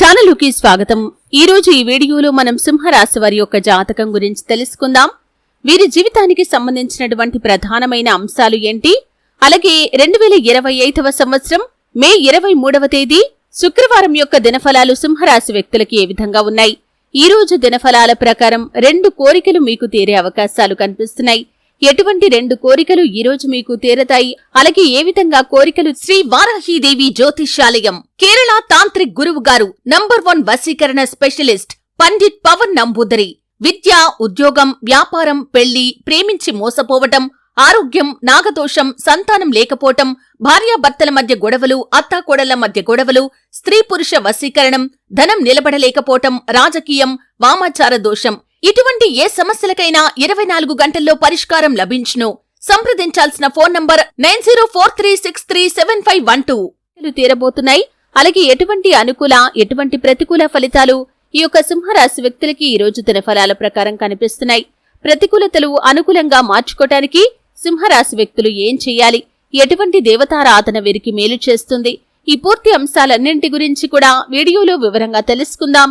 ఛానలుకి స్వాగతం. ఈరోజు ఈ వీడియోలో మనం సింహరాశి వారి యొక్క జాతకం గురించి తెలుసుకుందాం. వీరి జీవితానికి సంబంధించినటువంటి ప్రధానమైన అంశాలు ఏంటి? అలాగే రెండు వేల ఇరవై ఐదవ సంవత్సరం మే ఇరవై మూడవ తేదీ శుక్రవారం యొక్క దినఫలాలు సింహరాశి వ్యక్తులకి ఏ విధంగా ఉన్నాయి? ఈ రోజు దినఫలాల ప్రకారం రెండు కోరికలు మీకు తీరే అవకాశాలు కనిపిస్తున్నాయి. ఎటువంటి రెండు కోరికలు ఈ రోజు మీకు తీరతాయి? అలాగే ఏ విధంగా కోరికలు? శ్రీ వారాహీదేవి జ్యోతిష్యాలయం కేరళ తాంత్రిక్ గురువు గారు నంబర్ వన్ వశీకరణ స్పెషలిస్ట్ పండిట్ పవన్ నంబూదరి. విద్య ఉద్యోగం వ్యాపారం పెళ్ళి ప్రేమించి మోసపోవటం ఆరోగ్యం నాగదోషం సంతానం లేకపోవటం భార్యాభర్తల మధ్య గొడవలు అత్తాకోడళ్ళ మధ్య గొడవలు స్త్రీ పురుష వశీకరణం ధనం నిలబడలేకపోవటం రాజకీయం వామాచార దోషం ఇటువంటి ఏ సమస్యలకైనా ఇరవై నాలుగు గంటల్లో పరిష్కారం లభించును. సంప్రదించాల్సిన phone number nine zero four three six three seven five one two. తీరబోతున్నాయి. అలాగే ఎటువంటి అనుకూల ఎటువంటి ప్రతికూల ఫలితాలు ఈ యొక్క సింహరాశి వ్యక్తులకి ఈ రోజు దినఫలాల ప్రకారం కనిపిస్తున్నాయి. ప్రతికూలతలు అనుకూలంగా మార్చుకోటానికి సింహరాశి వ్యక్తులు ఏం చెయ్యాలి ఎటువంటి దేవతారాధన వీరికి మేలు చేస్తుంది? ఈ పూర్తి అంశాలన్నింటి గురించి కూడా వీడియోలో వివరంగా తెలుసుకుందాం.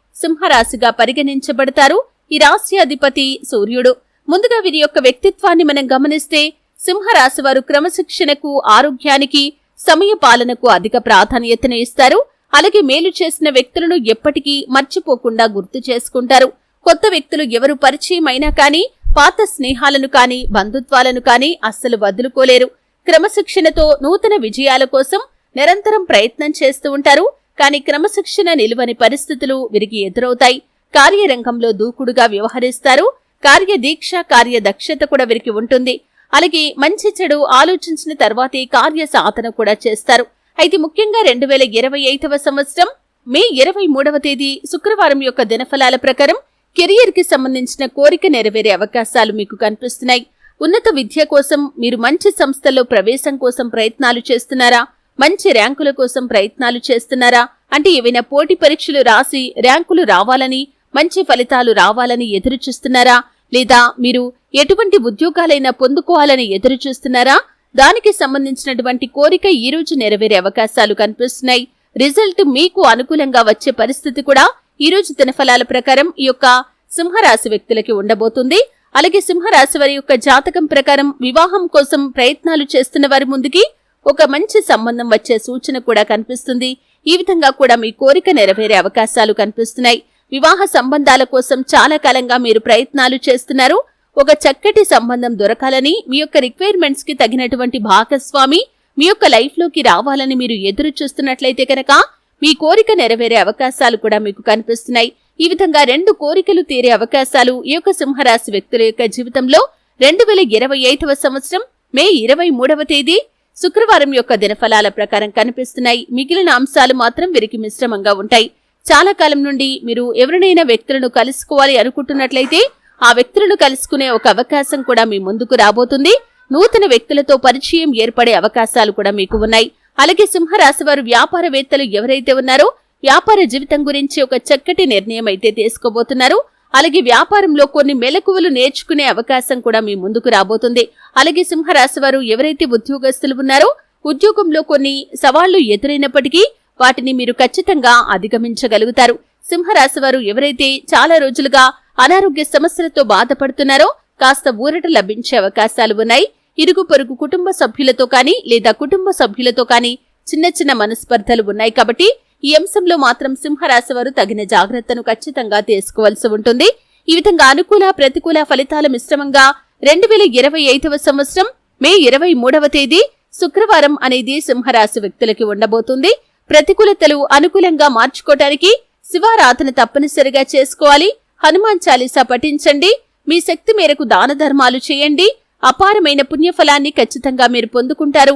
సింహరాశిగా పరిగణించబడతారు ఈ రాశి అధిపతి సూర్యుడు. ముందుగా వీరి యొక్క వ్యక్తిత్వాన్ని మనం గమనిస్తే సింహరాశి వారు క్రమశిక్షణకు ఆరోగ్యానికి సమయ పాలనకు అధిక ప్రాధాన్యతను ఇస్తారు. అలాగే మేలు చేసిన వ్యక్తులను ఎప్పటికీ మర్చిపోకుండా గుర్తు చేసుకుంటారు. కొత్త వ్యక్తులు ఎవరు పరిచయమైనా కానీ పాత స్నేహాలను కానీ బంధుత్వాలను కానీ అస్సలు వదులుకోలేరు. క్రమశిక్షణతో నూతన విజయాల కోసం నిరంతరం ప్రయత్నం చేస్తూ ఉంటారు. కానీ క్రమశిక్షణ నిలువని పరిస్థితులు వీరికి ఎదురవుతాయి. కార్యరంగంలో దూకుడుగా వ్యవహరిస్తారు. కార్యదీక్ష కార్యదక్షత కూడా వీరికి ఉంటుంది. అలాగే మంచి చెడు ఆలోచించిన తర్వాతే కార్య సాధన కూడా చేస్తారు. అయితే ముఖ్యంగా రెండు వేల ఇరవై ఐదవ సంవత్సరం మే ఇరవై మూడవ తేదీ శుక్రవారం యొక్క దినఫలాల ప్రకారం కెరియర్కి సంబంధించిన కోరిక నెరవేరే అవకాశాలు మీకు కనిపిస్తున్నాయి. ఉన్నత విద్య కోసం మీరు మంచి సంస్థల్లో ప్రవేశం కోసం ప్రయత్నాలు చేస్తున్నారా? మంచి ర్యాంకుల కోసం ప్రయత్నాలు చేస్తున్నారా? అంటే ఏవైనా పోటీ పరీక్షలు రాసి ర్యాంకులు రావాలని మంచి ఫలితాలు రావాలని ఎదురు చూస్తున్నారా లేదా మీరు ఎటువంటి ఉద్యోగాలైనా పొందుకోవాలని ఎదురు చూస్తున్నారా దానికి సంబంధించినటువంటి కోరిక ఈ రోజు నెరవేరే అవకాశాలు కనిపిస్తున్నాయి. రిజల్ట్ మీకు అనుకూలంగా వచ్చే పరిస్థితి కూడా ఈ రోజు దినఫలాల ప్రకారం ఈ యొక్క సింహరాశి వ్యక్తులకి ఉండబోతుంది. అలాగే సింహరాశి వారి యొక్క జాతకం ప్రకారం వివాహం కోసం ప్రయత్నాలు చేస్తున్న వారి ముందుకి ఒక మంచి సంబంధం వచ్చే సూచన కూడా కనిపిస్తుంది. ఈ విధంగా కూడా మీ కోరిక నెరవేరే అవకాశాలు కనిపిస్తున్నాయి. వివాహ సంబంధాల కోసం చాలా కాలంగా మీరు ప్రయత్నాలు చేస్తున్నారు. ఒక చక్కటి సంబంధం దొరకాలని మీ యొక్క రిక్వైర్మెంట్స్కి తగినటువంటి భాగస్వామి మీ యొక్క లైఫ్లోకి రావాలని మీరు ఎదురు చూస్తున్నట్లయితే కనుక మీ కోరిక నెరవేరే అవకాశాలు కూడా మీకు కనిపిస్తున్నాయి. ఈ విధంగా రెండు కోరికలు తీరే అవకాశాలు ఈ యొక్క సింహరాశి వ్యక్తుల యొక్క జీవితంలో రెండు వేల ఇరవై ఐదవ సంవత్సరం మే ఇరవై మూడవ తేదీ శుక్రవారం యొక్క దినఫలాల ప్రకారం కనిపిస్తున్నాయి. మిగిలిన అంశాలు మాత్రం వీరికి మిశ్రమంగా ఉంటాయి. చాలా కాలం నుండి మీరు ఎవరినైనా వ్యక్తులను కలుసుకోవాలి అనుకుంటున్నట్లయితే ఆ వ్యక్తులను కలుసుకునే ఒక అవకాశం కూడా మీ ముందుకు రాబోతుంది. నూతన వ్యక్తులతో పరిచయం ఏర్పడే అవకాశాలు కూడా మీకు ఉన్నాయి. అలాగే సింహరాశి వారు వ్యాపారవేత్తలు ఎవరైతే ఉన్నారో వ్యాపార జీవితం గురించి ఒక చక్కటి నిర్ణయం అయితే తీసుకోబోతున్నారు. అలాగే వ్యాపారంలో కొన్ని మెలకువలు నేర్చుకునే అవకాశం కూడా మీ ముందుకు రాబోతుంది. అలాగే సింహరాశి వారు ఎవరైతే ఉద్యోగస్తులు ఉన్నారో ఉద్యోగంలో కొన్ని సవాళ్ళు ఎదురైనప్పటికీ వాటిని మీరు ఖచ్చితంగా అధిగమించగలుగుతారు. సింహరాశి వారు ఎవరైతే చాలా రోజులుగా అనారోగ్య సమస్యలతో బాధపడుతున్నారో కాస్త ఊరట లభించే అవకాశాలు ఉన్నాయి. ఇరుగు పొరుగు కుటుంబ సభ్యులతో కానీ లేదా కుటుంబ సభ్యులతో కానీ చిన్న చిన్న మనస్పర్ధలు ఉన్నాయి కాబట్టి ఈ అంశంలో మాత్రం సింహరాశి వారు తగిన జాగ్రత్తను ఖచ్చితంగా తీసుకోవాల్సి ఉంటుంది. ఈ విధంగా అనుకూల ప్రతికూల ఫలితాల మిశ్రమంగా రెండు వేల ఇరవై ఐదవ సంవత్సరం మే ఇరవై మూడవ తేదీ శుక్రవారం అనేది సింహరాశి వ్యక్తులకి ఉండబోతుంది. ప్రతికూలతలు అనుకూలంగా మార్చుకోవటానికి శివారాధన తప్పనిసరిగా చేసుకోవాలి. హనుమాన్ చాలీసా పఠించండి. మీ శక్తి మేరకు దాన ధర్మాలు చేయండి. అపారమైన పుణ్యఫలాన్ని ఖచ్చితంగా మీరు పొందుకుంటారు.